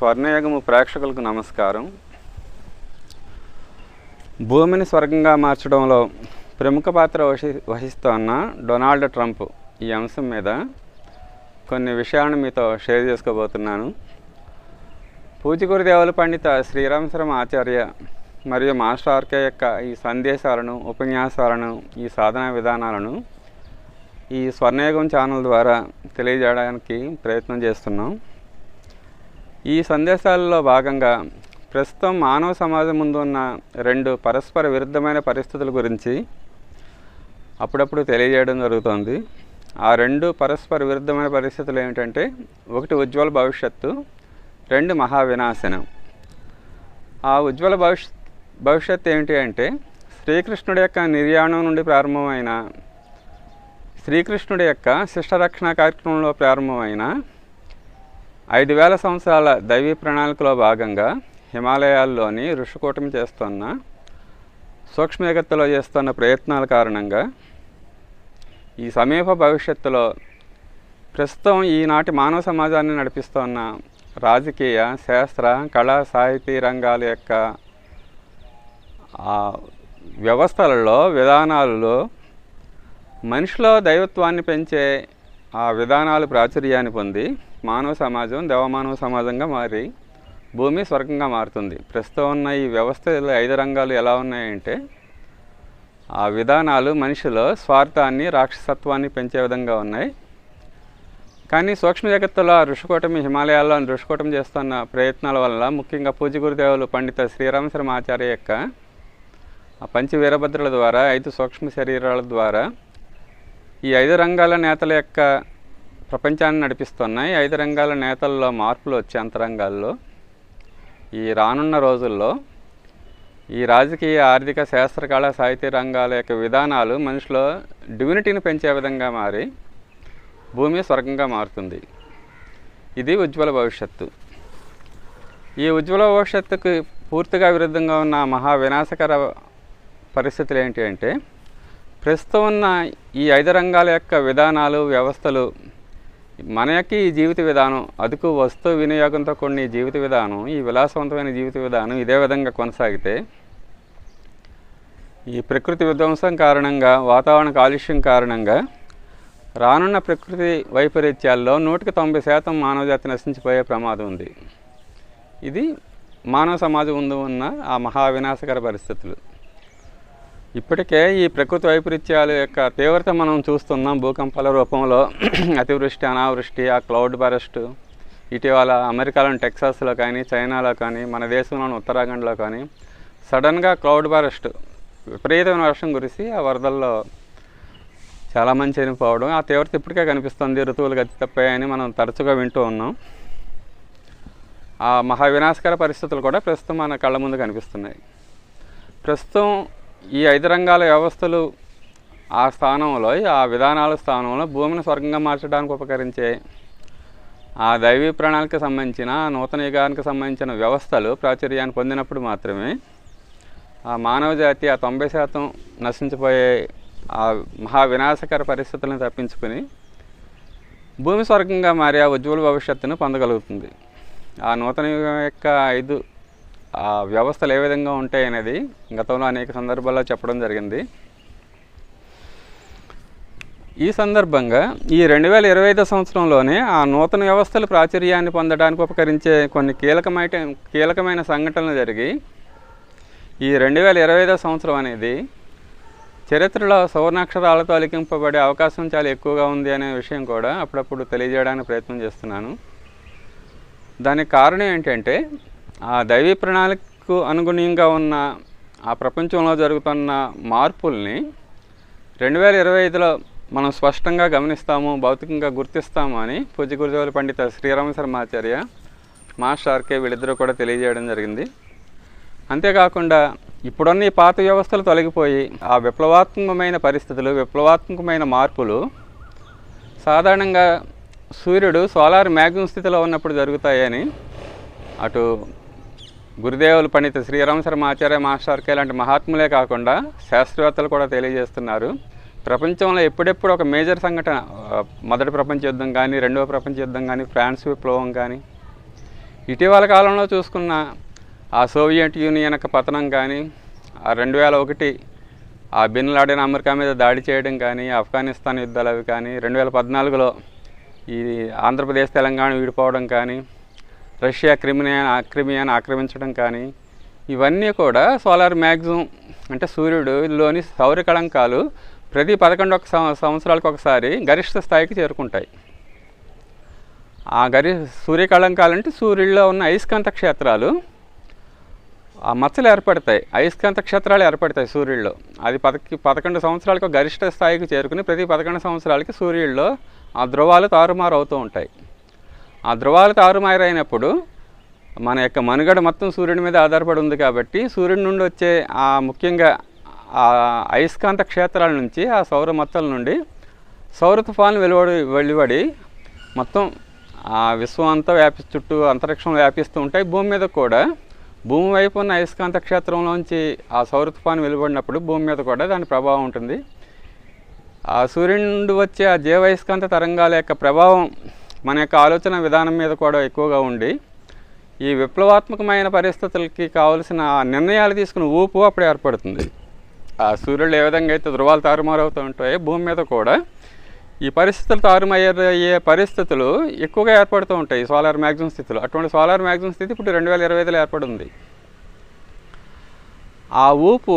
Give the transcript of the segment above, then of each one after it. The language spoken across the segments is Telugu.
స్వర్ణయుగము ప్రేక్షకులకు నమస్కారం. భూమిని స్వర్గంగా మార్చడంలో ప్రముఖ పాత్ర వహి వహిస్తున్న డొనాల్డ్ ట్రంప్ ఈ అంశం మీద కొన్ని విషయాలను మీతో షేర్ చేసుకోబోతున్నాను. పూజగురు దేవుల పండిత శ్రీరామశరం ఆచార్య మరియు మాస్టర్ ఆర్కే యొక్క ఈ సందేశాలను ఉపన్యాసాలను ఈ సాధనా విధానాలను ఈ స్వర్ణయుగం ఛానల్ ద్వారా తెలియజేయడానికి ప్రయత్నం చేస్తున్నాం. ఈ సందేశాలలో భాగంగా ప్రస్తుతం మానవ సమాజం ముందు ఉన్న రెండు పరస్పర విరుద్ధమైన పరిస్థితుల గురించి అప్పుడప్పుడు తెలియజేయడం జరుగుతోంది. ఆ రెండు పరస్పర విరుద్ధమైన పరిస్థితులు ఏమిటంటే ఒకటి ఉజ్వల భవిష్యత్తు రెండు మహా వినాశనం ఆ ఉజ్వల భవిష్యత్ భవిష్యత్తు ఏమిటి అంటే శ్రీకృష్ణుడి యొక్క నిర్యాణం నుండి ప్రారంభమైన శ్రీకృష్ణుడి యొక్క శిష్టరక్షణ కార్యక్రమంలో ప్రారంభమైన ఐదు వేల సంవత్సరాల దైవీ ప్రణాళికలో భాగంగా హిమాలయాల్లోని ఋషికూటమి చేస్తున్న సూక్ష్మేగత్తలో చేస్తున్న ప్రయత్నాల కారణంగా ఈ సమీప భవిష్యత్తులో ప్రస్తుతం ఈనాటి మానవ సమాజాన్ని నడిపిస్తున్న రాజకీయ శాస్త్ర కళా సాహితీ రంగాల యొక్క వ్యవస్థలలో విధానాలలో మనిషిలో దైవత్వాన్ని పెంచే ఆ విధానాలు ప్రాచుర్యాన్ని పొంది మానవ సమాజం దేవమానవ సమాజంగా మారి భూమి స్వర్గంగా మారుతుంది. ప్రస్తుతం ఉన్న ఈ వ్యవస్థలో ఐదు రంగాలు ఎలా ఉన్నాయంటే ఆ విధానాలు మనిషిలో స్వార్థాన్ని రాక్షసత్వాన్ని పెంచే విధంగా ఉన్నాయి. కానీ సూక్ష్మ జగత్తులో ఆ ఋషికూటమి హిమాలయాల్లో ఋషికూటమి చేస్తున్న ప్రయత్నాల వల్ల ముఖ్యంగా పూజ గురుదేవులు పండిత శ్రీరామశర్మ ఆచార్య యొక్క ఆ పంచ వీరభద్రుల ద్వారా ఐదు సూక్ష్మ శరీరాల ద్వారా ఈ ఐదు రంగాల నేతల యొక్క ప్రపంచాన్ని నడిపిస్తున్నాయి. ఐదు రంగాల నేతల్లో మార్పులు వచ్చే అంతరంగాల్లో ఈ రానున్న రోజుల్లో ఈ రాజకీయ ఆర్థిక శాస్త్రకళ సాహిత్య రంగాల యొక్క విధానాలు మనిషిలో డివినిటీని పెంచే విధంగా మారి భూమి స్వర్గంగా మారుతుంది. ఇది ఉజ్వల భవిష్యత్తు. ఈ ఉజ్వల భవిష్యత్తుకు పూర్తిగా విరుద్ధంగా ఉన్న మహా వినాశకర పరిస్థితులు ఏంటి అంటే ప్రస్తుతం ఉన్న ఈ ఐదు రంగాల యొక్క విధానాలు వ్యవస్థలు మన యొక్క ఈ జీవిత విధానం అదుకు వస్తు వినియోగంతో కొన్ని జీవిత విధానం ఈ విలాసవంతమైన జీవిత విధానం ఇదే విధంగా కొనసాగితే ఈ ప్రకృతి విధ్వంసం కారణంగా వాతావరణ కాలుష్యం కారణంగా రానున్న ప్రకృతి వైపరీత్యాల్లో నూటికి తొంభై శాతం మానవజాతి నశించిపోయే ప్రమాదం ఉంది. ఇది మానవ సమాజం ముందు ఉన్న ఆ మహా వినాశకర పరిస్థితులు. ఇప్పటికే ఈ ప్రకృతి వైపరీత్యాల యొక్క తీవ్రత మనం చూస్తున్నాం. భూకంపాల రూపంలో అతివృష్టి అనావృష్టి ఆ క్లౌడ్ ఫారెస్ట్ ఇటీవల అమెరికాలోని టెక్సాస్లో కానీ చైనాలో కానీ మన దేశంలోని ఉత్తరాఖండ్లో కానీ సడన్గా క్లౌడ్ ఫారెస్ట్ విపరీతమైన వర్షం కురిసి ఆ వరదల్లో చాలామంది చనిపోవడం ఆ తీవ్రత ఇప్పటికే కనిపిస్తుంది. ఋతువులు గతి తప్పాయని మనం తరచుగా వింటూ ఉన్నాం. ఆ మహావినాశకర పరిస్థితులు కూడా ప్రస్తుతం మన కళ్ళ ముందు కనిపిస్తున్నాయి. ప్రస్తుతం ఈ ఐదు రంగాల వ్యవస్థలు ఆ స్థానంలో ఆ విధానాల స్థానంలో భూమిని స్వర్గంగా మార్చడానికి ఉపకరించే ఆ దైవీ ప్రణాళిక సంబంధించిన నూతన యుగానికి సంబంధించిన వ్యవస్థలు ప్రాచుర్యాన్ని పొందినప్పుడు మాత్రమే ఆ మానవ జాతి ఆ తొంభై శాతం నశించిపోయే ఆ మహా వినాశకర పరిస్థితులను తప్పించుకుని భూమి స్వర్గంగా మారి ఆ ఉజ్వల భవిష్యత్తును పొందగలుగుతుంది. ఆ నూతన యుగం యొక్క ఐదు ఆ వ్యవస్థలు ఏ విధంగా ఉంటాయి అనేది గతంలో అనేక సందర్భాల్లో చెప్పడం జరిగింది. ఈ సందర్భంగా ఈ రెండు వేల ఇరవై ఐదో సంవత్సరంలోనే ఆ నూతన వ్యవస్థలు ప్రాచుర్యాన్ని పొందడానికి ఉపకరించే కొన్ని కీలకమైన కీలకమైన సంఘటనలు జరిగి ఈ రెండు వేల ఇరవై ఐదో సంవత్సరం అనేది చరిత్రలో సువర్ణాక్షరాలతో అలికింపబడే అవకాశం చాలా ఎక్కువగా ఉంది అనే విషయం కూడా అప్పుడప్పుడు తెలియజేయడానికి ప్రయత్నం చేస్తున్నాను. దానికి కారణం ఏంటంటే ఆ దైవీ ప్రణాళికకు అనుగుణంగా ఉన్న ఆ ప్రపంచంలో జరుగుతున్న మార్పుల్ని రెండు వేల ఇరవై ఐదులో మనం స్పష్టంగా గమనిస్తాము భౌతికంగా గుర్తిస్తాము అని పూజ్య గురుదేవుల పండిత శ్రీరామ శర్మాచార్య మాస్టార్కే వీళ్ళిద్దరూ కూడా తెలియజేయడం జరిగింది. అంతేకాకుండా ఇప్పుడున్న ఈ పాత వ్యవస్థలు తొలగిపోయి ఆ విప్లవాత్మకమైన పరిస్థితులు విప్లవాత్మకమైన మార్పులు సాధారణంగా సూర్యుడు సోలార్ మ్యాగ్నమ్ స్థితిలో ఉన్నప్పుడు జరుగుతాయని అటు గురుదేవులు పండిత శ్రీరామ శర్మ ఆచార్య మాస్టర్కే లాంటి మహాత్ములే కాకుండా శాస్త్రవేత్తలు కూడా తెలియజేస్తున్నారు. ప్రపంచంలో ఎప్పుడెప్పుడు ఒక మేజర్ సంఘటన మొదటి ప్రపంచ యుద్ధం కానీ రెండవ ప్రపంచ యుద్ధం కానీ ఫ్రాన్స్ విప్లవం కానీ ఇటీవల కాలంలో చూసుకున్న ఆ సోవియట్ యూనియన్ యొక్క పతనం కానీ ఆ రెండు వేల ఒకటి ఆ బిన్ లాడెన్ అమెరికా మీద దాడి చేయడం కానీ ఆఫ్ఘనిస్తాన్ యుద్ధాలు అవి కానీ రెండు వేల పద్నాలుగులో ఈ ఆంధ్రప్రదేశ్ తెలంగాణ విడిపోవడం కానీ రష్యా క్రిమినియా క్రిమియాని ఆక్రమించడం కానీ ఇవన్నీ కూడా సోలార్ మ్యాగ్జిమం అంటే సూర్యుడులోని సౌర కళంకాలు ప్రతి పదకొండు ఒక సంవత్సరాలకు ఒకసారి గరిష్ట స్థాయికి చేరుకుంటాయి. ఆ గరి సూర్యకళంకాలు అంటే సూర్యుడిలో ఉన్న అయస్కాంత క్షేత్రాలు ఆ మచ్చలు ఏర్పడతాయి. అయస్కాంత క్షేత్రాలు ఏర్పడతాయి సూర్యుడిలో. అది పదకి పదకొండు సంవత్సరాలకు గరిష్ట స్థాయికి చేరుకుని ప్రతి పదకొండు సంవత్సరాలకి సూర్యుడిలో ఆ ధ్రువాలు తారుమారు అవుతూ ఉంటాయి. ఆ ధ్రువాలు తారుమారు అయినప్పుడు మన యొక్క మనుగడ మొత్తం సూర్యుడి మీద ఆధారపడి ఉంది కాబట్టి సూర్యుడి నుండి వచ్చే ఆ ముఖ్యంగా ఆ అయస్కాంత క్షేత్రాల నుంచి ఆ సౌర మత్తల నుండి సౌర తుఫాను వెలువడి వెలువడి మొత్తం ఆ విశ్వం అంతా వ్యాపి చుట్టూ అంతరిక్షం వ్యాపిస్తూ ఉంటాయి. భూమి మీద కూడా భూమి వైపు ఉన్న అయస్కాంత క్షేత్రంలోంచి ఆ సౌర తుఫాను వెలువడినప్పుడు భూమి మీద కూడా దాని ప్రభావం ఉంటుంది. ఆ సూర్యుడి నుండి వచ్చే ఆ జీవయస్కాంత తరంగాల యొక్క ప్రభావం మన యొక్క ఆలోచన విధానం మీద కూడా ఎక్కువగా ఉండి ఈ విప్లవాత్మకమైన పరిస్థితులకి కావలసిన నిర్ణయాలు తీసుకున్న ఊపు అప్పుడు ఏర్పడుతుంది. ఆ సూర్యుడు ఏ విధంగా అయితే ధృవాలు తారుమారవుతూ ఉంటాయో భూమి మీద కూడా ఈ పరిస్థితులు తారుమయ్యే పరిస్థితులు ఎక్కువగా ఏర్పడుతూ ఉంటాయి. సోలార్ మ్యాగ్జిమం స్థితిలో. అటువంటి సోలార్ మ్యాగ్జిమం స్థితి ఇప్పుడు రెండు వేల ఇరవై ఐదులో ఏర్పడింది. ఆ ఊపు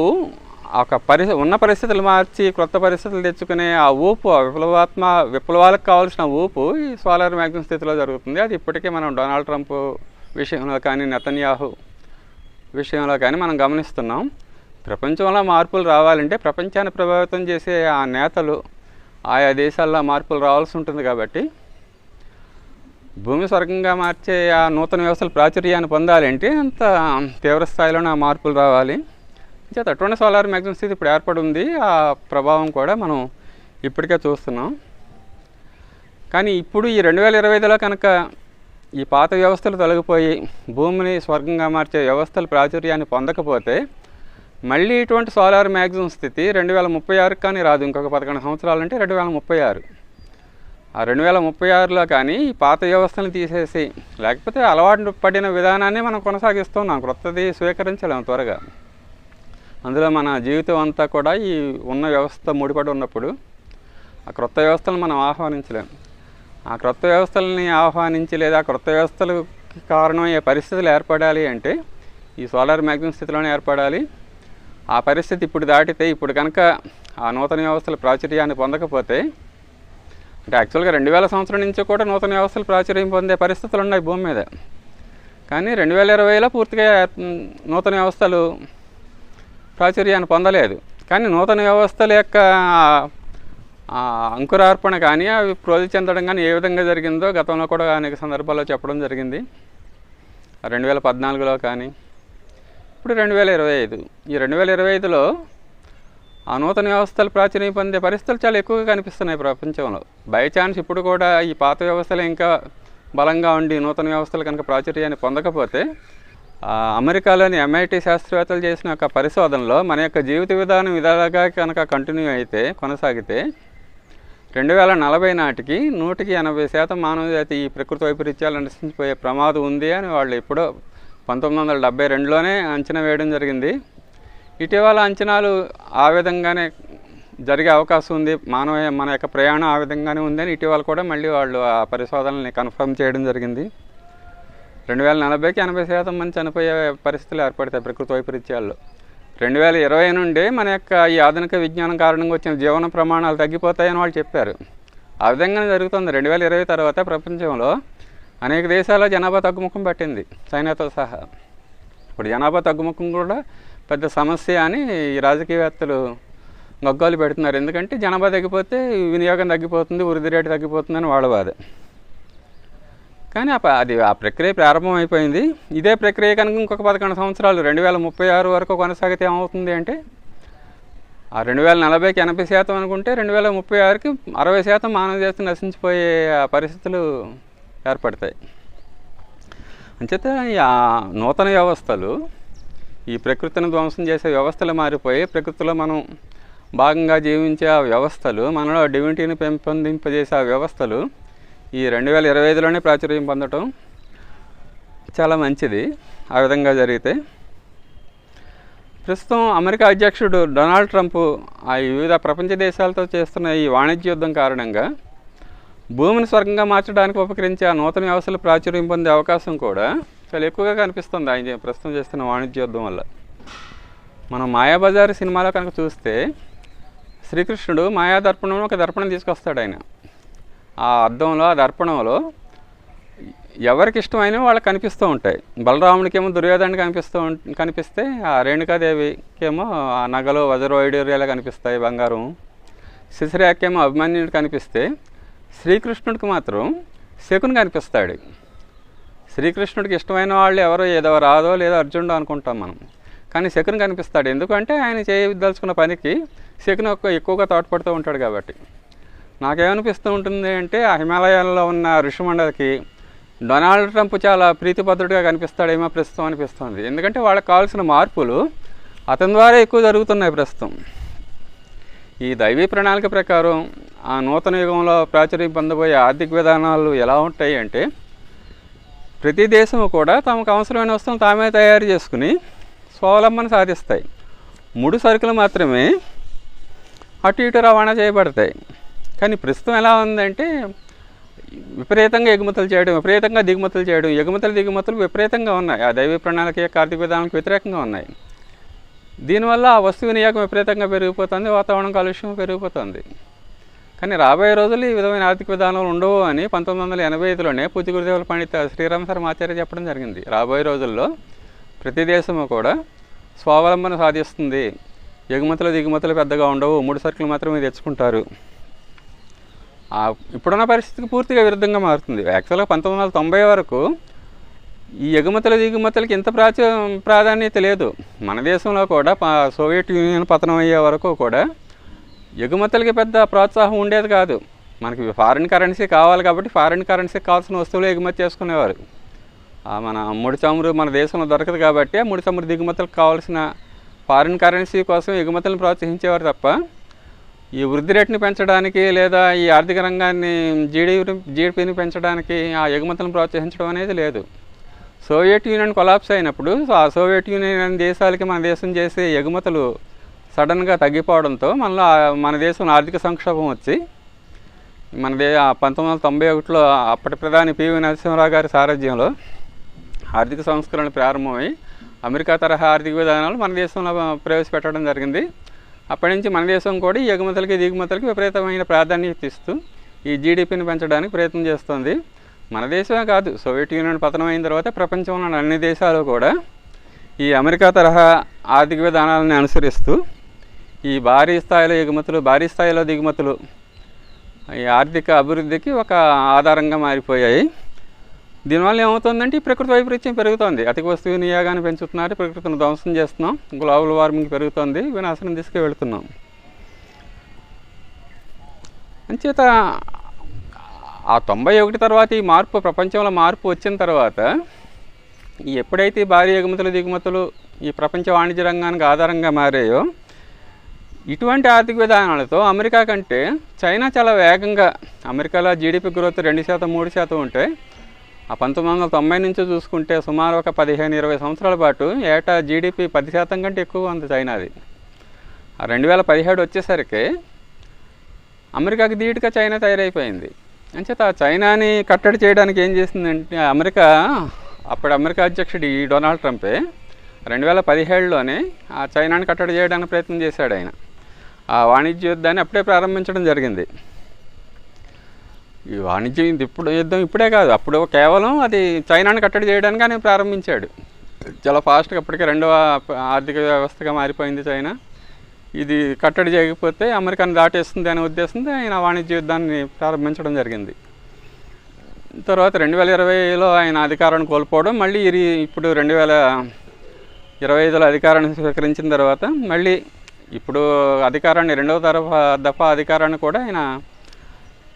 ఒక పరి ఉన్న పరిస్థితులు మార్చి క్రొత్త పరిస్థితులు తెచ్చుకునే ఆ ఊపు ఆ విప్లవాత్మ విప్లవాలకు కావాల్సిన ఊపు ఈ సోలార్ మ్యాగ్జిన్ స్థితిలో జరుగుతుంది. అది ఇప్పటికే మనం డొనాల్డ్ ట్రంప్ విషయంలో కానీ నెతన్యాహు విషయంలో కానీ మనం గమనిస్తున్నాం. ప్రపంచంలో మార్పులు రావాలంటే ప్రపంచాన్ని ప్రభావితం చేసే ఆ నేతలు ఆయా దేశాల్లో మార్పులు రావాల్సి ఉంటుంది కాబట్టి భూమి స్వర్గంగా మార్చే ఆ నూతన వ్యవస్థల ప్రాచుర్యాన్ని పొందాలంటే అంత తీవ్ర స్థాయిలోనే ఆ మార్పులు రావాలి. చేత అటువంటి సోలార్ మ్యాగ్జిమం స్థితి ఇప్పుడు ఏర్పడి ఉంది ఆ ప్రభావం కూడా మనం ఇప్పటికే చూస్తున్నాం. కానీ ఇప్పుడు ఈ రెండు వేల ఇరవై ఐదులో కనుక ఈ పాత వ్యవస్థలు తొలగిపోయి భూమిని స్వర్గంగా మార్చే వ్యవస్థల ప్రాచుర్యాన్ని పొందకపోతే మళ్ళీ ఇటువంటి సోలార్ మ్యాగ్జిమం స్థితి రెండు వేల ముప్పై ఆరుకి కానీ రాదు. ఇంకొక పదకొండు సంవత్సరాలు అంటే రెండు వేల ముప్పై ఆరు. ఆ రెండు వేల ముప్పై ఆరులో కానీ ఈ పాత వ్యవస్థను తీసేసి లేకపోతే అలవాటు పడిన విధానాన్ని మనం కొనసాగిస్తున్నాం. క్రొత్తది స్వీకరించలేము త్వరగా. అందులో మన జీవితం అంతా కూడా ఈ ఉన్న వ్యవస్థ ముడిపడి ఉన్నప్పుడు ఆ క్రొత్త వ్యవస్థలను మనం ఆహ్వానించలేం. ఆ క్రొత్త వ్యవస్థలని ఆహ్వానించి లేదా ఆ క్రొత్త వ్యవస్థలకు కారణమయ్యే పరిస్థితులు ఏర్పడాలి అంటే ఈ సోలార్ మ్యాగ్జిమం స్థితిలోనే ఏర్పడాలి. ఆ పరిస్థితి ఇప్పుడు దాటితే ఇప్పుడు కనుక ఆ నూతన వ్యవస్థల ప్రాచుర్యాన్ని పొందకపోతే అంటే యాక్చువల్గా రెండు వేల సంవత్సరం నుంచి కూడా నూతన వ్యవస్థలు ప్రాచుర్యం పొందే పరిస్థితులు ఉన్నాయి భూమి మీద. కానీ రెండు వేల ఇరవైలో పూర్తిగా నూతన వ్యవస్థలు ప్రాచుర్యాన్ని పొందలేదు. కానీ నూతన వ్యవస్థల యొక్క అంకురార్పణ కానీ అవి ప్రోధి చెందడం కానీ ఏ విధంగా జరిగిందో గతంలో కూడా అనేక సందర్భాల్లో చెప్పడం జరిగింది. రెండు వేల పద్నాలుగులో కానీ ఇప్పుడు రెండు వేల ఇరవై ఐదు. ఈ రెండు వేల ఇరవై ఐదులో ఆ నూతన వ్యవస్థలు ప్రాచుర్యం పొందే పరిస్థితులు చాలా ఎక్కువగా కనిపిస్తున్నాయి ప్రపంచంలో. బై ఛాన్స్ ఇప్పుడు కూడా ఈ పాత వ్యవస్థలు ఇంకా బలంగా ఉండి నూతన వ్యవస్థలు కనుక ప్రాచుర్యాన్ని పొందకపోతే అమెరికాలోని ఎంఐటి శాస్త్రవేత్తలు చేసిన ఒక పరిశోధనలో మన యొక్క జీవిత విధానం విధాలుగా కనుక కంటిన్యూ అయితే కొనసాగితే రెండు వేల నలభై నాటికి నూటికి ఎనభై శాతం మానవ జాతి ఈ ప్రకృతి వైపరీత్యాలు నశించిపోయే ప్రమాదం ఉంది అని వాళ్ళు ఎప్పుడో పంతొమ్మిది వందల డెబ్బై రెండులోనే అంచనా వేయడం జరిగింది. ఇటీవల అంచనాలు ఆ విధంగానే జరిగే అవకాశం ఉంది. మానవ మన యొక్క ప్రయాణం ఆ విధంగానే ఉందని ఇటీవల కూడా మళ్ళీ వాళ్ళు ఆ పరిశోధనల్ని కన్ఫర్మ్ చేయడం జరిగింది. రెండు వేల నలభైకి ఎనభై శాతం మంది చనిపోయే పరిస్థితులు ఏర్పడతాయి ప్రకృతి వైపరీత్యాల్లో. రెండు వేల ఇరవై నుండి మన యొక్క ఈ ఆధునిక విజ్ఞానం కారణంగా వచ్చిన జీవన ప్రమాణాలు తగ్గిపోతాయని వాళ్ళు చెప్పారు. ఆ విధంగానే జరుగుతుంది. రెండు వేల ఇరవై తర్వాత ప్రపంచంలో అనేక దేశాల జనాభా తగ్గుముఖం పట్టింది చైనాతో సహా. ఇప్పుడు జనాభా తగ్గుముఖం కూడా పెద్ద సమస్య అని ఈ రాజకీయవేత్తలు గగ్గోలు పెడుతున్నారు. ఎందుకంటే జనాభా తగ్గిపోతే వినియోగం తగ్గిపోతుంది వృద్ధి రేటు తగ్గిపోతుందని వాళ్ళ బాధ. కానీ అది ఆ ప్రక్రియ ప్రారంభం అయిపోయింది. ఇదే ప్రక్రియ కనుక ఇంకొక పదకొండు సంవత్సరాలు రెండు వేల ముప్పై ఆరు వరకు కొనసాగితే ఏమవుతుంది అంటే ఆ రెండు వేల నలభైకి ఎనభై శాతం అనుకుంటే రెండు వేల ముప్పై ఆరుకి అరవై శాతం మానవ జాతి నశించిపోయే ఆ పరిస్థితులు ఏర్పడతాయి. అంచేత ఈ ఆ నూతన వ్యవస్థలు ఈ ప్రకృతిని ధ్వంసం చేసే వ్యవస్థలు మారిపోయి ప్రకృతిలో మనం భాగంగా జీవించే ఆ వ్యవస్థలు మనలో డివినిటీని పెంపొందింపజేసే ఆ వ్యవస్థలు ఈ రెండు వేల ఇరవై ఐదులోనే ప్రాచుర్యం పొందటం చాలా మంచిది. ఆ విధంగా జరిగితే ప్రస్తుతం అమెరికా అధ్యక్షుడు డొనాల్డ్ ట్రంప్ ఆ వివిధ ప్రపంచ దేశాలతో చేస్తున్న ఈ వాణిజ్య యుద్ధం కారణంగా భూమిని స్వర్గంగా మార్చడానికి ఉపకరించే ఆ నూతన వ్యవస్థలు ప్రాచుర్యం పొందే అవకాశం కూడా చాలా ఎక్కువగా కనిపిస్తుంది. ఆయన ప్రస్తుతం చేస్తున్న వాణిజ్య యుద్ధం వల్ల. మనం మాయాబజార్ సినిమాలో కనుక చూస్తే శ్రీకృష్ణుడు మాయా దర్పణంలో ఒక దర్పణం తీసుకొస్తాడు ఆయన. ఆ అద్దంలో ఆ దర్పణంలో ఎవరికి ఇష్టమైన వాళ్ళకి కనిపిస్తూ ఉంటాయి. బలరాముడికేమో దుర్యోధనుడు కనిపిస్తూ కనిపిస్తే ఆ రేణుకాదేవికేమో ఆ నగలు వజ్రవైడూర్యాలు కనిపిస్తాయి బంగారం. శిశిరాకేమో అభిమన్యుడు కనిపిస్తే శ్రీకృష్ణుడికి మాత్రం శకుని కనిపిస్తాడు. శ్రీకృష్ణుడికి ఇష్టమైన వాళ్ళు ఎవరో ఏదో రాదో లేదో అర్జునుడు అనుకుంటాం మనం. కానీ శకుని కనిపిస్తాడు. ఎందుకంటే ఆయన చేయదలుచుకున్న పనికి శకుని ఒక్క ఎక్కువగా తోడ్పడుతూ ఉంటాడు కాబట్టి. నాకేమనిపిస్తూ ఉంటుంది అంటే ఆ హిమాలయాల్లో ఉన్న ఋషిమండలకి డొనాల్డ్ ట్రంప్ చాలా ప్రీతిపత్రుడిగా కనిపిస్తాడేమో ప్రస్తుతం అనిపిస్తుంది. ఎందుకంటే వాళ్ళకి కావాల్సిన మార్పులు అతని ద్వారా ఎక్కువ జరుగుతున్నాయి ప్రస్తుతం. ఈ దైవీ ప్రణాళిక ప్రకారం ఆ నూతన యుగంలో ప్రాచుర్యం పొందబోయే ఆర్థిక విధానాలు ఎలా ఉంటాయి అంటే ప్రతి దేశము కూడా తమకు అవసరమైన వస్తువులు తామే తయారు చేసుకుని స్వావలంబన సాధిస్తాయి. ముడి సరుకులు మాత్రమే అటు ఇటు రవాణా చేయబడతాయి. కానీ ప్రస్తుతం ఎలా ఉందంటే విపరీతంగా ఎగుమతులు చేయడం విపరీతంగా దిగుమతులు చేయడం ఎగుమతులు దిగుమతులు విపరీతంగా ఉన్నాయి. ఆ దైవ ప్రణాళిక యొక్క ఆర్థిక విధానానికి వ్యతిరేకంగా ఉన్నాయి. దీనివల్ల ఆ వస్తు వినియోగం విపరీతంగా పెరిగిపోతుంది వాతావరణం కాలుష్యం పెరిగిపోతుంది. కానీ రాబోయే రోజులు ఈ విధమైన ఆర్థిక విధానాలు ఉండవు అని పంతొమ్మిది వందల ఎనభై ఐదులోనే పూజ్య పండిత శ్రీరామ శర్మ ఆచార్య చెప్పడం జరిగింది. రాబోయే రోజుల్లో ప్రతి దేశము కూడా స్వావలంబన సాధిస్తుంది. ఎగుమతులు దిగుమతులు పెద్దగా ఉండవు. మూడు సరుకులు మాత్రమే తెచ్చుకుంటారు. ఇప్పుడున్న పరిస్థితికి పూర్తిగా విరుద్ధంగా మారుతుంది. యాక్చువల్గా పంతొమ్మిది వందల తొంభై వరకు ఈ ఎగుమతుల దిగుమతులకి ఇంత ప్రాచు ప్రాధాన్యత లేదు. మన దేశంలో కూడా సోవియట్ యూనియన్ పతనం అయ్యే వరకు కూడా ఎగుమతులకి పెద్ద ప్రోత్సాహం ఉండేది కాదు. మనకి ఫారిన్ కరెన్సీ కావాలి కాబట్టి ఫారిన్ కరెన్సీకి కావాల్సిన వస్తువులు ఎగుమతి చేసుకునేవారు. మన ముడి చమురు మన దేశంలో దొరకదు కాబట్టి ఆ ముడి చమురు దిగుమతులకు కావాల్సిన ఫారిన్ కరెన్సీ కోసం ఎగుమతులను ప్రోత్సహించేవారు తప్ప ఈ వృద్ధి రేటుని పెంచడానికి లేదా ఈ ఆర్థిక రంగాన్ని జీడీపీని జీడిపిని పెంచడానికి ఆ ఎగుమతులను ప్రోత్సహించడం అనేది లేదు. సోవియట్ యూనియన్ కొలాప్స్ అయినప్పుడు సో ఆ సోవియట్ యూనియన్ దేశాలకి మన దేశం చేసే ఎగుమతులు సడన్గా తగ్గిపోవడంతో మనలో మన దేశంలో ఆర్థిక సంక్షోభం వచ్చి మన దే పంతొమ్మిది వందల తొంభై ఒకటిలో అప్పటి ప్రధాని పివి నరసింహరావు గారి సారథ్యంలో ఆర్థిక సంస్కరణలు ప్రారంభమై అమెరికా తరహా ఆర్థిక విధానాలు మన దేశంలో ప్రవేశపెట్టడం జరిగింది. అప్పటి నుంచి మన దేశం కూడా ఈ ఎగుమతులకి దిగుమతులకి విపరీతమైన ప్రాధాన్యత ఇస్తూ ఈ జీడిపిని పెంచడానికి ప్రయత్నం చేస్తుంది. మన దేశమే కాదు సోవియట్ యూనియన్ పతనం అయిన తర్వాత ప్రపంచంలో అన్ని దేశాలు కూడా ఈ అమెరికా తరహా ఆర్థిక విధానాలను అనుసరిస్తూ ఈ భారీ స్థాయిలో ఎగుమతులు భారీ స్థాయిలో దిగుమతులు ఈ ఆర్థిక అభివృద్ధికి ఒక ఆధారంగా మారిపోయాయి. దీనివల్ల ఏమవుతుందంటే ఈ ప్రకృతి వైపరీత్యం పెరుగుతోంది. అధిక వస్తువు వినియోగాన్ని పెంచుతున్నారు. ప్రకృతిని ధ్వంసం చేస్తున్నాం. గ్లోబల్ వార్మింగ్ పెరుగుతోంది. వినాశనం తీసుకువెళ్తున్నాం వెళుతున్నాం. అంచేత ఆ తొంభై ఒకటి తర్వాత ఈ మార్పు ప్రపంచంలో మార్పు వచ్చిన తర్వాత ఈ ఎప్పుడైతే భారీ ఎగుమతులు దిగుమతులు ఈ ప్రపంచ వాణిజ్య రంగానికి ఆధారంగా మారాయో ఇటువంటి ఆర్థిక విధానాలతో అమెరికా కంటే చైనా చాలా వేగంగా అమెరికాలో జీడిపి గ్రోత్ రెండు శాతం మూడు శాతం ఉంటే ఆ పంతొమ్మిది వందల తొంభై నుంచి చూసుకుంటే సుమారు ఒక పదిహేను ఇరవై సంవత్సరాల పాటు ఏటా జీడిపి పది శాతం కంటే ఎక్కువ ఉంది చైనాది ఆ రెండు వేల పదిహేడు వచ్చేసరికి అమెరికాకి ధీటుగా చైనా తయారైపోయింది. అంచేత ఆ చైనాని కట్టడి చేయడానికి ఏం చేసిందంటే అమెరికా అప్పుడు అమెరికా అధ్యక్షుడు ఈ డొనాల్డ్ ట్రంపే రెండు వేల పదిహేడులోనే ఆ చైనాని కట్టడి చేయడానికి ప్రయత్నం చేశాడు ఆయన. ఆ వాణిజ్య యుద్ధాన్ని అప్పుడే ప్రారంభించడం జరిగింది. ఈ వాణిజ్యం ఇది ఇప్పుడు యుద్ధం ఇప్పుడే కాదు. అప్పుడు కేవలం అది చైనాని కట్టడి చేయడానికి ఆయన ప్రారంభించాడు. చాలా ఫాస్ట్గా అప్పటికే రెండవ ఆర్థిక వ్యవస్థగా మారిపోయింది చైనా. ఇది కట్టడి చేయకపోతే అమెరికాను దాటేస్తుంది అనే ఉద్దేశంతో ఆయన వాణిజ్య యుద్ధాన్ని ప్రారంభించడం జరిగింది. తర్వాత రెండు వేల ఇరవైలో ఆయన అధికారాన్ని కోల్పోవడం మళ్ళీ ఇది ఇప్పుడు రెండు వేల ఇరవై ఐదులో అధికారాన్ని స్వీకరించిన తర్వాత మళ్ళీ ఇప్పుడు అధికారాన్ని రెండవ తరఫా దఫా అధికారాన్ని కూడా ఆయన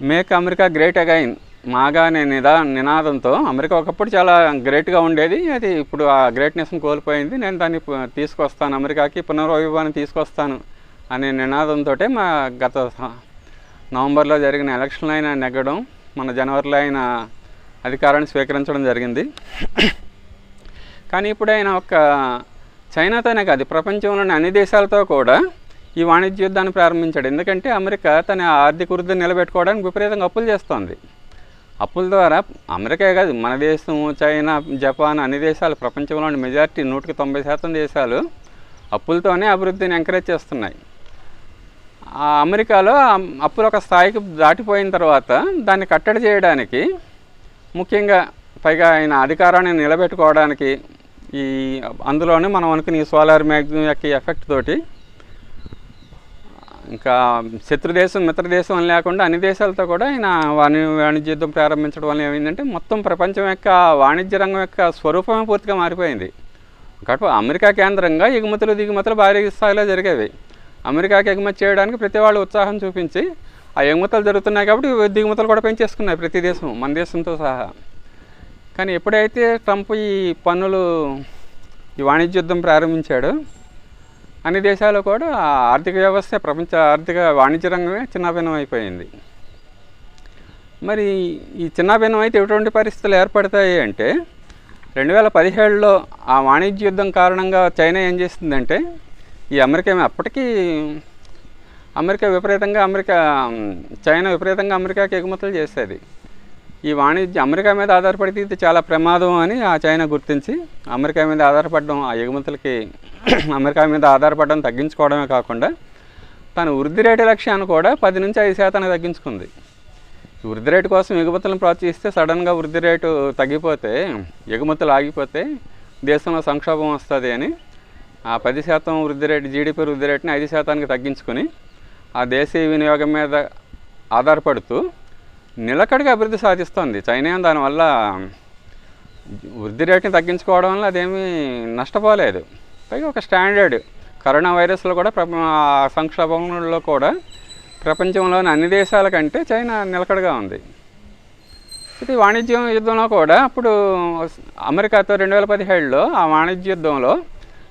make America great again MAGA నేను నిదా నినాదంతో అమెరికా ఒకప్పుడు చాలా గ్రేట్గా ఉండేది. అది ఇప్పుడు ఆ గ్రేట్నెస్ని కోల్పోయింది. నేను దాన్ని తీసుకొస్తాను. అమెరికాకి పునర్వైభవాన్ని తీసుకొస్తాను అనే నినాదంతో మా గత నవంబర్లో జరిగిన ఎలక్షన్లో ఆయన నెగ్గడం మన జనవరిలో ఆయన అధికారాన్ని స్వీకరించడం జరిగింది. కానీ ఇప్పుడు ఆయన ఒక చైనాతోనే కాదు ప్రపంచంలోని అన్ని దేశాలతో కూడా ఈ వాణిజ్య యుద్ధాన్ని ప్రారంభించాడు. ఎందుకంటే అమెరికా తన ఆర్థిక వృద్ధిని నిలబెట్టుకోవడానికి విపరీతంగా అప్పులు చేస్తోంది. అప్పుల ద్వారా అమెరికా కాదు మన దేశం చైనా జపాన్ అన్ని దేశాలు ప్రపంచంలోని మెజారిటీ నూటికి తొంభై శాతం దేశాలు అప్పులతోనే అభివృద్ధిని ఎంకరేజ్ చేస్తున్నాయి. ఆ అమెరికాలో అప్పులు ఒక స్థాయికి దాటిపోయిన తర్వాత దాన్ని కట్టడి చేయడానికి ముఖ్యంగా పైగా ఆయన అధికారాన్ని నిలబెట్టుకోవడానికి ఈ అందులోనే మనం అనుకుని ఈ సోలార్ మ్యాగ్జిమ్ యొక్క ఎఫెక్ట్ తోటి ఇంకా శత్రు దేశం మిత్ర దేశం అని లేకుండా అన్ని దేశాలతో కూడా ఆయన వాణి వాణిజ్య యుద్ధం ప్రారంభించడం వల్ల ఏమైందంటే మొత్తం ప్రపంచం యొక్క వాణిజ్య రంగం యొక్క స్వరూపమే పూర్తిగా మారిపోయింది. కాబట్టి అమెరికా కేంద్రంగా ఎగుమతులు దిగుమతులు భారీ స్థాయిలో జరిగేవి. అమెరికాకి ఎగుమతి చేయడానికి ప్రతి వాళ్ళు ఉత్సాహం చూపించి ఆ ఎగుమతులు జరుగుతున్నాయి కాబట్టి దిగుమతులు కూడా పెంచేసుకున్నాయి ప్రతి దేశం మన దేశంతో సహా. కానీ ఎప్పుడైతే ట్రంప్ ఈ పన్నులు ఈ వాణిజ్య యుద్ధం ప్రారంభించాడో అన్ని దేశాలు కూడా ఆ ఆర్థిక వ్యవస్థ ప్రపంచ ఆర్థిక వాణిజ్య రంగమే చిన్నాభిన్నం అయిపోయింది. మరి ఈ చిన్నాభిన్నం అయితే ఎటువంటి పరిస్థితులు ఏర్పడతాయి అంటే రెండు వేల పదిహేడులో ఆ వాణిజ్య యుద్ధం కారణంగా చైనా ఏం చేసిందంటే ఈ అమెరికా అప్పటికీ అమెరికా విపరీతంగా అమెరికా చైనా విపరీతంగా అమెరికాకి ఎగుమతులు చేసేది. ఈ వాణిజ్యం అమెరికా మీద ఆధారపడితే ఇది చాలా ప్రమాదం అని ఆ చైనా గుర్తించి అమెరికా మీద ఆధారపడడం ఆ ఎగుమతులకి అమెరికా మీద ఆధారపడడం తగ్గించుకోవడమే కాకుండా తన వృద్ధి రేటు లక్ష్యాన్ని కూడా పది నుంచి ఐదు శాతానికి తగ్గించుకుంది. వృద్ధి రేటు కోసం ఎగుమతులను ప్రోత్సహిస్తే సడన్గా వృద్ధి రేటు తగ్గిపోతే ఎగుమతులు ఆగిపోతే దేశంలో సంక్షోభం వస్తుంది అని ఆ పది శాతం వృద్ధి రేటు జీడిపి వృద్ధి రేటుని ఐదు శాతానికి తగ్గించుకొని ఆ దేశీయ వినియోగం మీద ఆధారపడుతూ నిలకడగా అభివృద్ధి సాధిస్తోంది. చైనా దానివల్ల వృద్ధి రేటుని తగ్గించుకోవడం వల్ల అదేమీ నష్టపోలేదు. పైగా ఒక స్టాండర్డ్ కరోనా వైరస్లో కూడా ప్రప సంక్షోభంలో కూడా ప్రపంచంలోని అన్ని దేశాల కంటే చైనా నిలకడగా ఉంది. ఇది వాణిజ్యం యుద్ధంలో కూడా అప్పుడు అమెరికాతో రెండు వేల పదిహేడులో ఆ వాణిజ్య యుద్ధంలో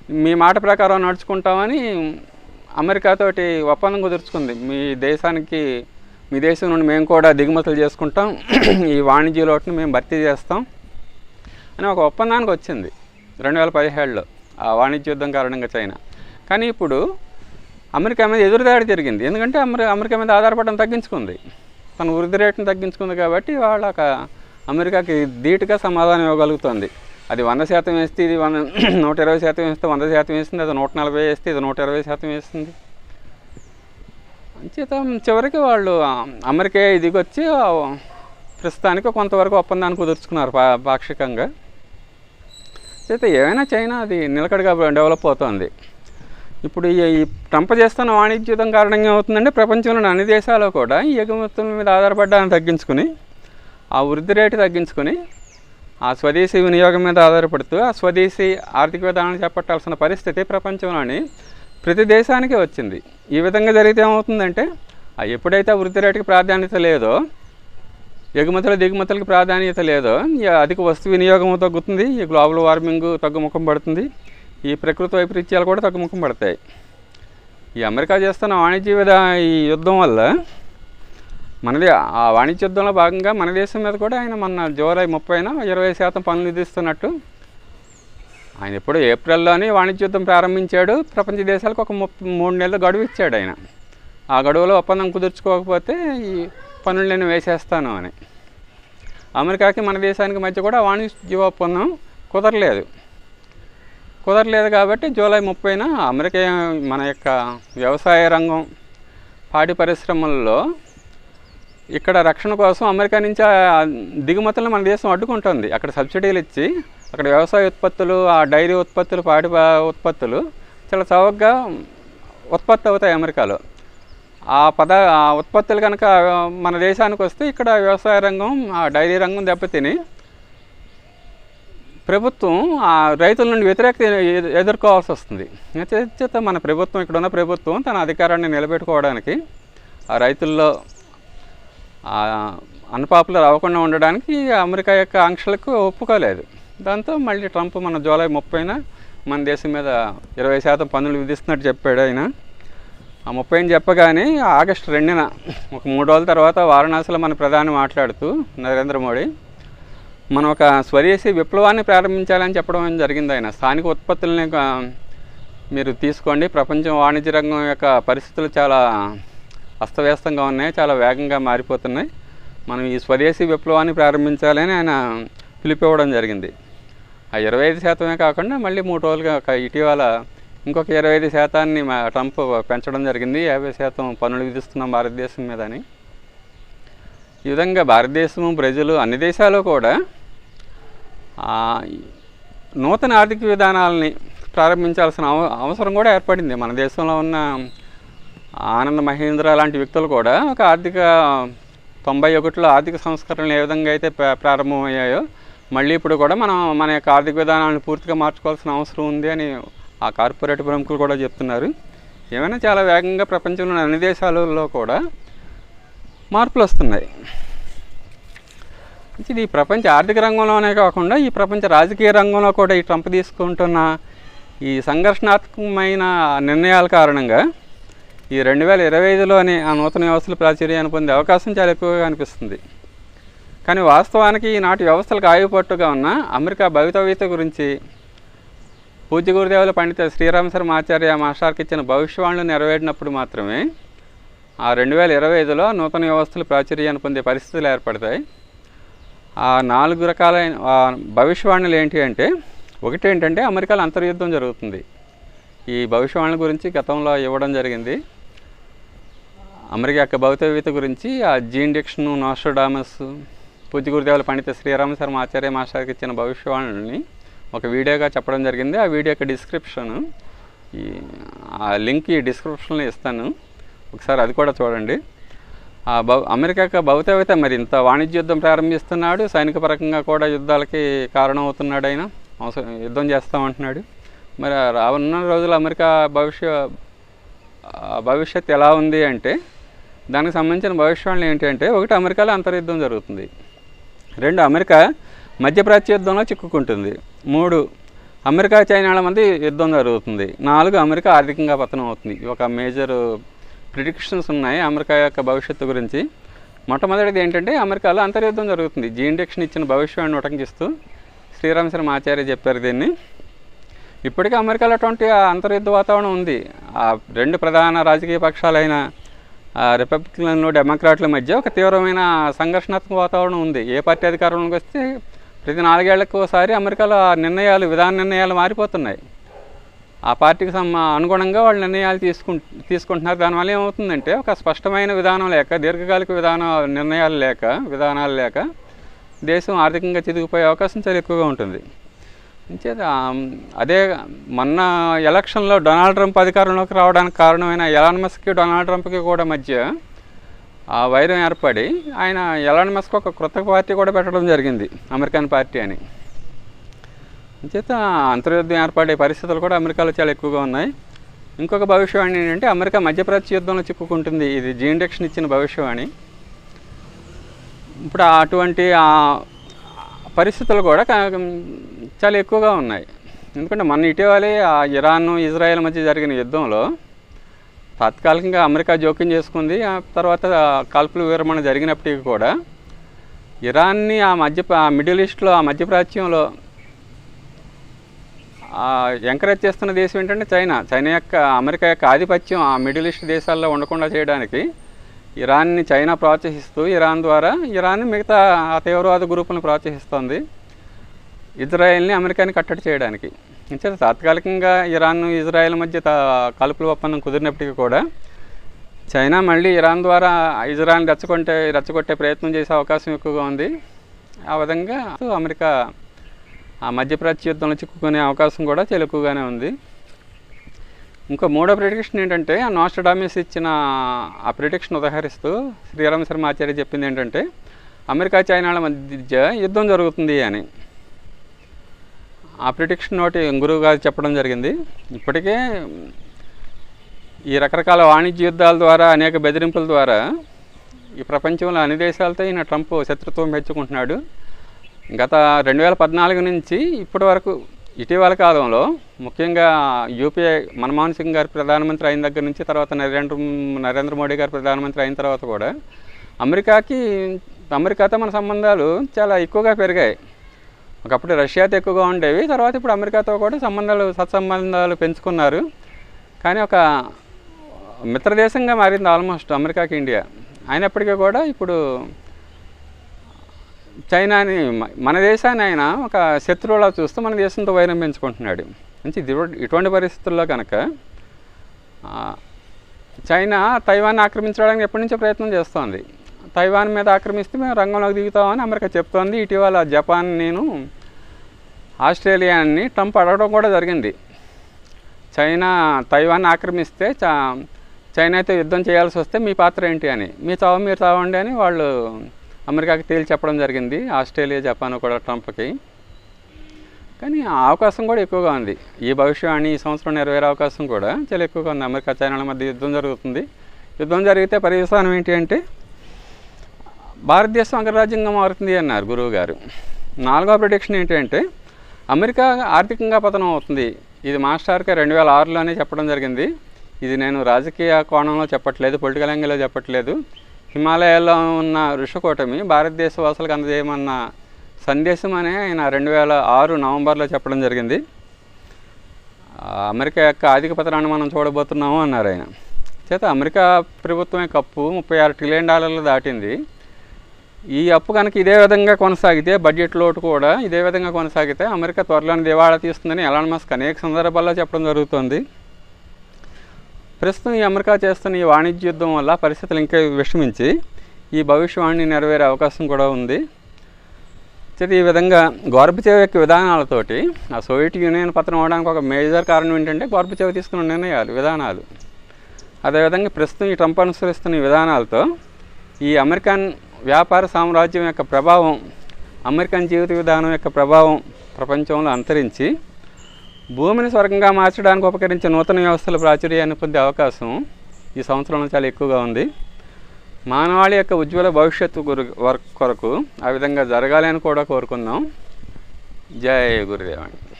మీ మాట ప్రకారం నడుచుకుంటామని అమెరికాతోటి ఒప్పందం కుదుర్చుకుంది. మీ దేశానికి మీ దేశం నుండి మేము కూడా దిగుమతులు చేసుకుంటాం. ఈ వాణిజ్య లోటుని మేము భర్తీ చేస్తాం. అని ఒక ఒప్పందానికి వచ్చింది రెండు వేల పదిహేడులో ఆ వాణిజ్య యుద్ధం కారణంగా చైనా. కానీ ఇప్పుడు అమెరికా మీద ఎదురుదాడి జరిగింది. ఎందుకంటే అమెరి అమెరికా మీద ఆధారపడడం తగ్గించుకుంది. తన వృద్ధి రేటును తగ్గించుకుంది కాబట్టి వాళ్ళ అమెరికాకి ధీటుగా సమాధానం ఇవ్వగలుగుతుంది. అది వంద శాతం వేస్తే ఇది వంద నూట ఇరవై శాతం వేస్తే వంద శాతం వేస్తుంది. అది నూట నలభై వేస్తే ఇది నూట ఇరవై శాతం వేస్తుంది. అంచేత చివరికి వాళ్ళు అమెరికా ఇదిగొచ్చి ప్రస్తుతానికి కొంతవరకు ఒప్పందాన్ని కుదుర్చుకున్నారు పా పాక్షికంగా. అయితే ఏమైనా చైనా అది నిలకడగా డెవలప్ అవుతోంది. ఇప్పుడు ఈ ట్రంప్ చేస్తున్న వాణిజ్య యుద్ధం కారణంగా ఏమవుతుందంటే ప్రపంచంలోని అన్ని దేశాలు కూడా ఈ ఎగుమతుల మీద ఆధారపడ్డాన్ని తగ్గించుకుని ఆ వృద్ధి రేటు తగ్గించుకుని ఆ స్వదేశీ వినియోగం మీద ఆధారపడుతూ ఆ స్వదేశీ ఆర్థిక విధానాన్ని చేపట్టాల్సిన పరిస్థితి ప్రపంచంలోని ప్రతి దేశానికి వచ్చింది. ఈ విధంగా జరిగితే ఏమవుతుందంటే ఎప్పుడైతే ఆ వృద్ధి రేటుకి ప్రాధాన్యత లేదో ఎగుమతుల దిగుమతులకు ప్రాధాన్యత లేదో అధిక వస్తు వినియోగం తగ్గుతుంది ఈ గ్లోబల్ వార్మింగ్ తగ్గుముఖం పడుతుంది ఈ ప్రకృతి వైపరీత్యాలు కూడా తగ్గుముఖం పడతాయి. ఈ అమెరికా చేస్తున్న వాణిజ్య విధ ఈ యుద్ధం వల్ల మనది ఆ వాణిజ్య యుద్ధంలో భాగంగా మన దేశం మీద కూడా ఆయన మొన్న జూలై ముప్పైన ఇరవై శాతం పన్నులు విధిస్తున్నట్టు ఆయన ఎప్పుడు ఏప్రిల్లోనే వాణిజ్య యుద్ధం ప్రారంభించాడు. ప్రపంచ దేశాలకు ఒక మూడు నెలలు గడువు ఇచ్చాడు ఆయన. ఆ గడువులో ఒప్పందం కుదుర్చుకోకపోతే ఈ పనులు నేను వేసేస్తాను అని. అమెరికాకి మన దేశానికి మధ్య కూడా వాణిజ్య ఒప్పందం కుదరలేదు. కుదరలేదు కాబట్టి జూలై ముప్పైన అమెరికా మన యొక్క వ్యవసాయ రంగం పాడి పరిశ్రమల్లో ఇక్కడ రక్షణ కోసం అమెరికా నుంచి దిగుమతులను మన దేశం అడ్డుకుంటుంది. అక్కడ సబ్సిడీలు ఇచ్చి అక్కడ వ్యవసాయ ఉత్పత్తులు ఆ డైరీ ఉత్పత్తులు పాడి పా- ఉత్పత్తులు చాలా చౌకగా ఉత్పత్తి అవుతాయి అమెరికాలో. ఆ పద ఆ ఉత్పత్తులు కనుక మన దేశానికి వస్తే ఇక్కడ వ్యవసాయ రంగం ఆ డైరీ రంగం దెబ్బతిని ప్రభుత్వం ఆ రైతుల నుండి వ్యతిరేకత ఎదుర్కోవాల్సి వస్తుంది. చేత మన ప్రభుత్వం ఇక్కడ ఉన్న ప్రభుత్వం తన అధికారాన్ని నిలబెట్టుకోవడానికి ఆ రైతుల్లో అన్పాపులర్ అవ్వకుండా ఉండడానికి అమెరికా యొక్క ఆంక్షలకు ఒప్పుకోలేదు. దాంతో మళ్ళీ ట్రంప్ మన జూలై ముప్పైన మన దేశం మీద ఇరవై శాతం పన్నులు విధిస్తున్నట్టు చెప్పాడు ఆయన. ఆ ముప్పై అని చెప్పగానే ఆగస్టు రెండున ఒక మూడు రోజుల తర్వాత వారణాసిలో మన ప్రధాని మాట్లాడుతూ నరేంద్ర మోడీ మనం ఒక స్వదేశీ విప్లవాన్ని ప్రారంభించాలని చెప్పడం జరిగింది ఆయన. స్థానిక ఉత్పత్తులని మీరు తీసుకోండి. ప్రపంచం వాణిజ్య రంగం యొక్క పరిస్థితులు చాలా అస్తవ్యస్తంగా ఉన్నాయి చాలా వేగంగా మారిపోతున్నాయి. మనం ఈ స్వదేశీ విప్లవాన్ని ప్రారంభించాలని ఆయన పిలిపివ్వడం జరిగింది. ఆ ఇరవై ఐదు శాతమే కాకుండా మళ్ళీ మూడు రోజులుగా ఒక ఇటీవల ఇంకొక ఇరవై ఐదు శాతాన్ని మా ట్రంప్ పెంచడం జరిగింది. యాభై శాతం పన్నులు విధిస్తున్నాం భారతదేశం మీద అని. ఈ విధంగా భారతదేశము బ్రెజిల్ అన్ని దేశాలు కూడా నూతన ఆర్థిక విధానాలని ప్రారంభించాల్సిన అవ అవసరం కూడా ఏర్పడింది. మన దేశంలో ఉన్న ఆనంద్ మహేంద్ర లాంటి వ్యక్తులు కూడా ఒక ఆర్థిక తొంభై ఒకటిలో ఆర్థిక సంస్కరణలు ఏ విధంగా అయితే ప్రారంభమయ్యాయో మళ్ళీ ఇప్పుడు కూడా మనం మన యొక్క ఆర్థిక విధానాలను పూర్తిగా మార్చుకోవాల్సిన అవసరం ఉంది అని ఆ కార్పొరేట్ ప్రముఖులు కూడా చెప్తున్నారు. ఏమైనా చాలా వేగంగా ప్రపంచంలోని అన్ని దేశాలలో కూడా మార్పులు వస్తున్నాయి. ఇది ఈ ప్రపంచ ఆర్థిక రంగంలోనే కాకుండా ఈ ప్రపంచ రాజకీయ రంగంలో కూడా ఈ ట్రంప్ తీసుకుంటున్న ఈ సంఘర్షణాత్మకమైన నిర్ణయాల కారణంగా ఈ రెండు వేల ఇరవై ఐదులోని ఆ నూతన వ్యవస్థలు ప్రాచుర్యాన్ని పొందే అవకాశం చాలా ఎక్కువగా అనిపిస్తుంది. కానీ వాస్తవానికి ఈనాటి వ్యవస్థలకు ఆయుపట్టుగా ఉన్న అమెరికా భవితవ్యత గురించి పూజ్య గురుదేవుల పండిత శ్రీరామ శర్మ ఆచార్య ఇచ్చిన భవిష్యవాణులు నెరవేరినప్పుడు మాత్రమే ఆ రెండు వేల ఇరవై ఐదులో నూతన వ్యవస్థలు ప్రాచుర్యాన్ని పొందే పరిస్థితులు ఏర్పడతాయి. ఆ నాలుగు రకాలైన భవిష్యవాణులు ఏంటి అంటే ఒకటి ఏంటంటే అమెరికాలో అంతర్యుద్ధం జరుగుతుంది. ఈ భవిష్యవాణుల గురించి గతంలో ఇవ్వడం జరిగింది. అమెరికా యొక్క భౌతికవేత్త గురించి ఆ జీన్ డిక్షన్ నోస్ట్రడామస్ పూజ్య గురుదేవుల పండిత శ్రీరామ శర్మ ఆచార్య మాస్టర్కి ఇచ్చిన భవిష్యవాణుల్ని ఒక వీడియోగా చెప్పడం జరిగింది. ఆ వీడియో యొక్క డిస్క్రిప్షన్ ఈ ఆ లింక్ ఈ డిస్క్రిప్షన్లో ఇస్తాను. ఒకసారి అది కూడా చూడండి. ఆ భౌ అమెరికా యొక్క భౌతికవేత్త మరి ఇంత వాణిజ్య యుద్ధం ప్రారంభిస్తున్నాడు. సైనిక పరకంగా కూడా యుద్ధాలకి కారణమవుతున్నాడు ఆయన. అవసరం యుద్ధం చేస్తామంటున్నాడు. మరి రానున్న రోజులు అమెరికా భవిష్య భవిష్యత్ ఎలా ఉంది అంటే దానికి సంబంధించిన భవిష్యవాణులు ఏంటంటే ఒకటి అమెరికాలో అంతర్యుద్ధం జరుగుతుంది. రెండు అమెరికా మధ్యప్రాచ్య యుద్ధంలో చిక్కుకుంటుంది. మూడు అమెరికా చైనాల మధ్య యుద్ధం జరుగుతుంది. నాలుగు అమెరికా ఆర్థికంగా పతనం అవుతుంది. ఒక మేజర్ ప్రిడిక్షన్స్ ఉన్నాయి అమెరికా యొక్క భవిష్యత్తు గురించి. మొట్టమొదటిది ఏంటంటే అమెరికాలో అంతర్యుద్ధం జరుగుతుంది. జీన్ డిక్షన్ ఇచ్చిన భవిష్యవాణిని ఉటంకిస్తూ శ్రీరామ శర్మ ఆచార్య చెప్పారు దీన్ని. ఇప్పటికీ అమెరికాలో అటువంటి అంతర్యుద్ధ వాతావరణం ఉంది. ఆ రెండు ప్రధాన రాజకీయ పక్షాలైన రిపబ్లికన్లు డెమోక్రాట్ల మధ్య ఒక తీవ్రమైన సంఘర్షణాత్మక వాతావరణం ఉంది. ఏ పార్టీ అధికారంలోకి వస్తే ప్రతి నాలుగేళ్ళకు ఒకసారి అమెరికాలో ఆ నిర్ణయాలు విధాన నిర్ణయాలు మారిపోతున్నాయి. ఆ పార్టీకి సమ అనుగుణంగా వాళ్ళు నిర్ణయాలు తీసుకు తీసుకుంటున్నారు. దానివల్ల ఏమవుతుందంటే ఒక స్పష్టమైన విధానం లేక దీర్ఘకాలిక విధాన నిర్ణయాలు లేక విధానాలు లేక దేశం ఆర్థికంగా చిరిగిపోయే అవకాశం చాలా ఎక్కువగా ఉంటుంది. అంచేత అదే మొన్న ఎలక్షన్లో డొనాల్డ్ ట్రంప్ అధికారంలోకి రావడానికి కారణమైన ఎలాన్ మస్క్కి డొనాల్డ్ ట్రంప్కి కూడా మధ్య ఆ వైరం ఏర్పడి ఆయన ఎలాన్ మస్క్ ఒక క్రొత్త పార్టీ కూడా పెట్టడం జరిగింది అమెరికన్ పార్టీ అని. అంచేత అంతర్యుద్ధం ఏర్పడే పరిస్థితులు కూడా అమెరికాలో చాలా ఎక్కువగా ఉన్నాయి. ఇంకొక భవిష్యవాణి ఏంటంటే అమెరికా మధ్యప్రాచ్య యుద్ధంలో చిక్కుకుంటుంది ఇది జీన్ డిక్షన్ ఇచ్చిన భవిష్యవాణి ఇప్పుడు అటువంటి పరిస్థితులు కూడా కా- చాలా ఎక్కువగా ఉన్నాయి. ఎందుకంటే మన ఇటీవలే ఆ ఇరాన్ ఇజ్రాయెల్ మధ్య జరిగిన యుద్ధంలో తాత్కాలికంగా అమెరికా జోక్యం చేసుకుంది. ఆ తర్వాత కాల్పుల విరమణ జరిగినప్పటికీ కూడా ఇరాన్ని ఆ మధ్య ఆ మిడిల్ ఈస్ట్లో ఆ మధ్యప్రాచ్యంలో ఎంకరేజ్ చేస్తున్న దేశం ఏంటంటే చైనా. చైనా యొక్క అమెరికా యొక్క ఆధిపత్యం ఆ మిడిల్ ఈస్ట్ దేశాల్లో ఉండకుండా చేయడానికి ఇరాన్ని చైనా ప్రోత్సహిస్తూ ఇరాన్ ద్వారా ఇరాన్ మిగతా ఆ తీవ్రవాద గ్రూపులను ప్రోత్సహిస్తోంది. ఇజ్రాయెల్ని అమెరికాని కట్టడి చేయడానికి. అంటే తాత్కాలికంగా ఇరాన్ ఇజ్రాయెల్ మధ్య తా- ఒప్పందం కుదిరినప్పటికీ కూడా చైనా మళ్ళీ ఇరాన్ ద్వారా ఇజ్రాయెల్ రెచ్చగొట్టే రెచ్చగొట్టే ప్రయత్నం చేసే అవకాశం ఎక్కువగా ఉంది. ఆ విధంగా అమెరికా ఆ మధ్యప్రాచ్య యుద్ధంలో చిక్కుకునే అవకాశం కూడా చాలా ఎక్కువగానే ఉంది. ఇంకో మూడో ప్రిడిక్షన్ ఏంటంటే ఆ నోస్టడామిస్ ఇచ్చిన ఆ ప్రిడిక్షన్ ఉదహరిస్తూ శ్రీరామ శర్మ ఆచార్య చెప్పింది ఏంటంటే అమెరికా చైనాల మధ్య యుద్ధం జరుగుతుంది అని. ఆ ప్రిడిక్షన్ ఒకటి గురువు గారు చెప్పడం జరిగింది. ఇప్పటికే ఈ రకరకాల వాణిజ్య యుద్ధాల ద్వారా అనేక బెదిరింపుల ద్వారా ఈ ప్రపంచంలో అన్ని దేశాలతో ఈయన ట్రంప్ శత్రుత్వం పెంచుకుంటున్నాడు గత రెండు వేల పద్నాలుగు నుంచి ఇప్పటి వరకు ఇటీవల కాలంలో ముఖ్యంగా యూపీఐ మన్మోహన్ సింగ్ గారు ప్రధానమంత్రి అయిన దగ్గర నుంచి తర్వాత నరేంద్ర నరేంద్ర మోడీ గారు ప్రధానమంత్రి అయిన తర్వాత కూడా అమెరికాకి అమెరికాతో మన సంబంధాలు చాలా ఎక్కువగా పెరిగాయి. ఒకప్పుడు రష్యాతో ఎక్కువగా ఉండేవి తర్వాత ఇప్పుడు అమెరికాతో కూడా సంబంధాలు సత్సంబంధాలు పెంచుకున్నారు. కానీ ఒక మిత్రదేశంగా మారింది ఆల్మోస్ట్ అమెరికాకి ఇండియా. అయినప్పటికీ కూడా ఇప్పుడు చైనాని మన దేశాన్ని ఆయన ఒక శత్రువులా చూస్తూ మన దేశంతో వైరం పెంచుకుంటున్నాడు మంచి ఇటువంటి పరిస్థితుల్లో కనుక చైనా తైవాన్ ఆక్రమించడానికి ఎప్పటి నుంచో ప్రయత్నం చేస్తోంది. తైవాన్ మీద ఆక్రమిస్తే మేము రంగంలోకి దిగుతామని అమెరికా చెప్తోంది. ఇటీవల జపాన్ నేను ఆస్ట్రేలియాని ట్రంప్ అడగడం కూడా జరిగింది. చైనా తైవాన్ ఆక్రమిస్తే చా చైనాతో యుద్ధం చేయాల్సి వస్తే మీ పాత్ర ఏంటి అని. మీ చావు మీరు చావండి అని వాళ్ళు అమెరికాకి తేల్చి చెప్పడం జరిగింది. ఆస్ట్రేలియా జపాన్ కూడా ట్రంప్కి. కానీ అవకాశం కూడా ఎక్కువగా ఉంది. ఈ భవిష్యవాణి ఈ సంవత్సరం నెరవేరే అవకాశం కూడా చాలా ఎక్కువగా ఉంది. అమెరికా చైనాల మధ్య యుద్ధం జరుగుతుంది. యుద్ధం జరిగితే పర్యవసానం ఏంటి అంటే భారతదేశం అగ్రరాజ్యంగా మారుతుంది అన్నారు గురువు గారు. నాలుగో ప్రొడిక్షన్ ఏంటంటే అమెరికా ఆర్థికంగా పతనం అవుతుంది. ఇది మాస్టర్కి రెండు వేల ఆరులోనే చెప్పడం జరిగింది. ఇది నేను రాజకీయ కోణంలో చెప్పట్లేదు పొలిటికల్ యాంగిల్లో చెప్పట్లేదు. హిమాలయాల్లో ఉన్న ఋషికూటమి భారతదేశ వాసులకు అందజేయమన్న సందేశం అనే ఆయన రెండు వేల ఆరు నవంబర్లో చెప్పడం జరిగింది. అమెరికా యొక్క ఆర్థిక మనం చూడబోతున్నాము అన్నారు ఆయన. చేత అమెరికా ప్రభుత్వమే కప్పు ముప్పై ఆరు ట్రిలియన్ డాలర్లు దాటింది. ఈ అప్పు కనుక ఇదే విధంగా కొనసాగితే బడ్జెట్ లోటు కూడా ఇదే విధంగా కొనసాగితే అమెరికా త్వరలోనే దివాళా తీస్తుందని ఎలాన్ మస్క్ అనేక సందర్భాల్లో చెప్పడం జరుగుతుంది. ప్రస్తుతం ఈ అమెరికా చేస్తున్న ఈ వాణిజ్య యుద్ధం వల్ల పరిస్థితులు ఇంకా విషమించి ఈ భవిష్యవాణి నెరవేరే అవకాశం కూడా ఉంది. సరే ఈ విధంగా గోర్బచేవ్ యొక్క విధానాలతోటి ఆ సోవియట్ యూనియన్ పతనం అవడానికి ఒక మేజర్ కారణం ఏంటంటే గోర్బచేవ్ తీసుకున్న నిర్ణయాలు విధానాలు. అదేవిధంగా ప్రస్తుతం ఈ ట్రంప్ అనుసరిస్తున్న విధానాలతో ఈ అమెరికన్ వ్యాపార సామ్రాజ్యం యొక్క ప్రభావం అమెరికన్ జీవిత విధానం యొక్క ప్రభావం ప్రపంచంలో అంతరించి భూమిని స్వర్గంగా మార్చడానికి ఉపకరించే నూతన వ్యవస్థల ప్రాచుర్యాన్ని పొందే అవకాశం ఈ సంవత్సరంలో చాలా ఎక్కువగా ఉంది. మానవాళి యొక్క ఉజ్వల భవిష్యత్తు గురు కొరకు ఆ విధంగా జరగాలి అని కూడా కోరుకుందాం. జయ గురుదేవాణి